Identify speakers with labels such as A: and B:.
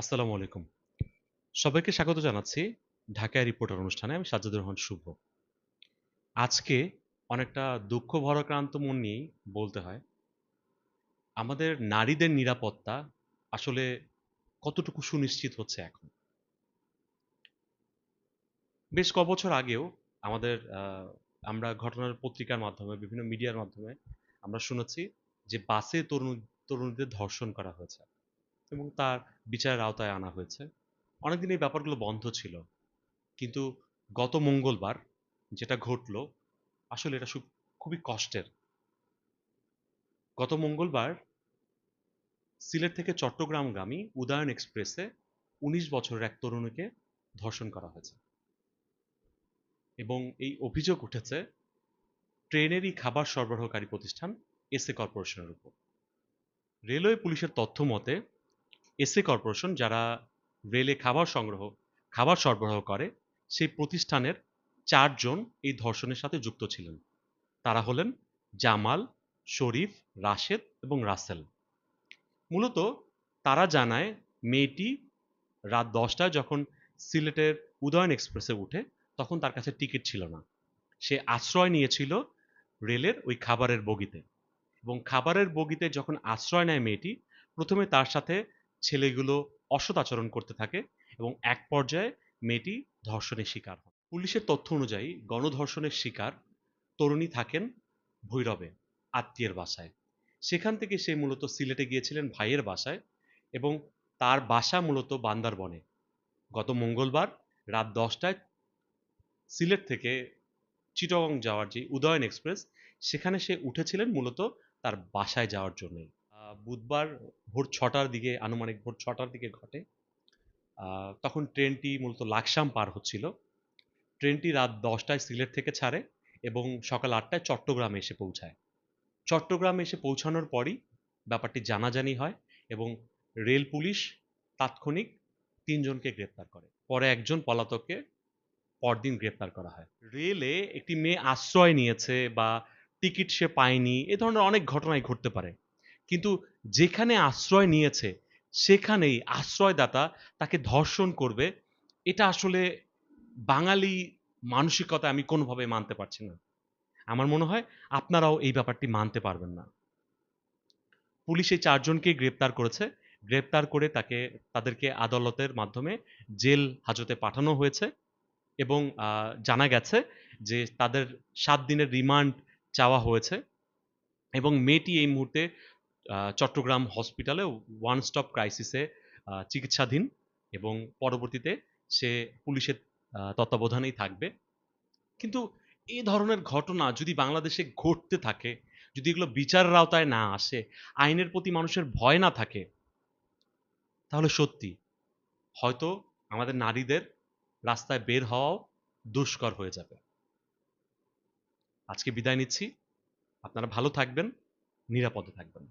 A: আসসালামু আলাইকুম। সবাইকে স্বাগত জানাচ্ছি ঢাকায় রিপোর্টার অনুষ্ঠানে। আমি সাজ্জাদুর রহমান শুভ। আজকে অনেকটা দুঃখ ভরাক্রান্ত মন নিয়েই বলতে হয়, আমাদের নারীদের নিরাপত্তা আসলে কতটুকু সুনিশ্চিত হচ্ছে এখন? বেশ ক বছর আগেও আমাদের আমরা ঘটনার পত্রিকার মাধ্যমে, বিভিন্ন মিডিয়ার মাধ্যমে আমরা শুনেছি যে বাসে তরুণ, তরুণীদের ধর্ষণ করা হয়েছে। এবং তার বিচারের আওতায় আনা হয়েছে। অনেকদিন এই ব্যাপারগুলো বন্ধ ছিল। কিন্তু গত মঙ্গলবার যেটা ঘটলো, আসলে এটা খুবই কষ্টের। গত মঙ্গলবার সিলেট থেকে চট্টগ্রামগামী উদয়ন এক্সপ্রেসে উনিশ বছরের এক তরুণীকে ধর্ষণ করা হয়েছে। এবং এই অভিযোগ উঠেছে, ট্রেনেরই খাবার সরবরাহকারী প্রতিষ্ঠান এসএ কর্পোরেশনের উপর। রেলওয়ে পুলিশের তথ্য মতে এসএ কর্পোরেশন যারা রেলে খাবার সংগ্রহ, খাবার সরবরাহ করে, সেই প্রতিষ্ঠানের চারজন এই ধর্ষণের সাথে যুক্ত ছিলেন। তারা হলেন জামাল, শরীফ, রাশেদ এবং রাসেল। মূলত তারা জানায়, মেয়েটি রাত দশটায় যখন সিলেটের উদয়ন এক্সপ্রেসে উঠে, তখন তার কাছে টিকিট ছিল না। সে আশ্রয় নিয়েছিল রেলের ওই খাবারের বগিতে এবং খাবারের বগিতে যখন আশ্রয় নেয় মেয়েটি, প্রথমে তার সাথে ছেলেগুলো অসৎ আচরণ করতে থাকে এবং এক পর্যায়ে মেয়েটি ধর্ষণের শিকার হয়। পুলিশের তথ্য অনুযায়ী গণধর্ষণের শিকার তরুণী থাকেন ভৈরবে, আত্মীয়ের বাসায়। সেখান থেকে সে মূলত সিলেটে গিয়েছিলেন ভাইয়ের বাসায় এবং তার বাসা মূলত বান্দারবনে। গত মঙ্গলবার রাত দশটায় সিলেট থেকে চিটগং যাওয়ার যে উদয়ন এক্সপ্রেস, সেখানে সে উঠেছিলেন মূলত তার বাসায় যাওয়ার জন্যই। বুধবার ভোর ছটার দিকে, আনুমানিক ভোর ছটার দিকে ঘটে। তখন ট্রেনটি মূলত লাকসাম পার হচ্ছিল। ট্রেনটি রাত দশটায় সিলেট থেকে ছাড়ে এবং সকাল আটটায় চট্টগ্রামে এসে পৌঁছায়। চট্টগ্রামে এসে পৌঁছানোর পরই ব্যাপারটি জানাজানি হয় এবং রেল পুলিশ তাৎক্ষণিক তিনজনকে গ্রেপ্তার করে। পরে একজন পলাতককে পরদিন গ্রেপ্তার করা হয়। রেলে একটি মেয়ে আশ্রয় নিয়েছে বা টিকিট সে পায়নি, এ ধরনের অনেক ঘটনাই ঘটতে পারে। কিন্তু যেখানে আশ্রয় নিয়েছে, সেখানেই আশ্রয়দাতা তাকে ধর্ষণ করবে। এটা আসলে বাঙালি মানসিকতা আমি কোনোভাবে মানতে পারছি না। আমার মনে হয় আপনারাও এই ব্যাপারটি মানতে পারবেন না। পুলিশ এই চারজনকে গ্রেপ্তার করেছে। গ্রেপ্তার করে তাকে, তাদেরকে আদালতের মাধ্যমে জেল হাজতে পাঠানো হয়েছে এবং জানা গেছে যে তাদের সাত দিনের রিমান্ড চাওয়া হয়েছে এবং মেয়েটি এই মুহূর্তে চট্টগ্রাম হসপিটালে ওয়ান স্টপ ক্রাইসিসে চিকিৎসাধীন এবং পরবর্তীতে সে পুলিশের তত্ত্বাবধানেই থাকবে। কিন্তু এই ধরনের ঘটনা যদি বাংলাদেশে ঘটতে থাকে, যদি এগুলো বিচারের আওতায় না আসে, আইনের প্রতি মানুষের ভয় না থাকে, তাহলে সত্যি হয়তো আমাদের নারীদের রাস্তায় বের হওয়াও দুষ্কর হয়ে যাবে। আজকে বিদায় নিচ্ছি। আপনারা ভালো থাকবেন, নিরাপদে থাকবেন।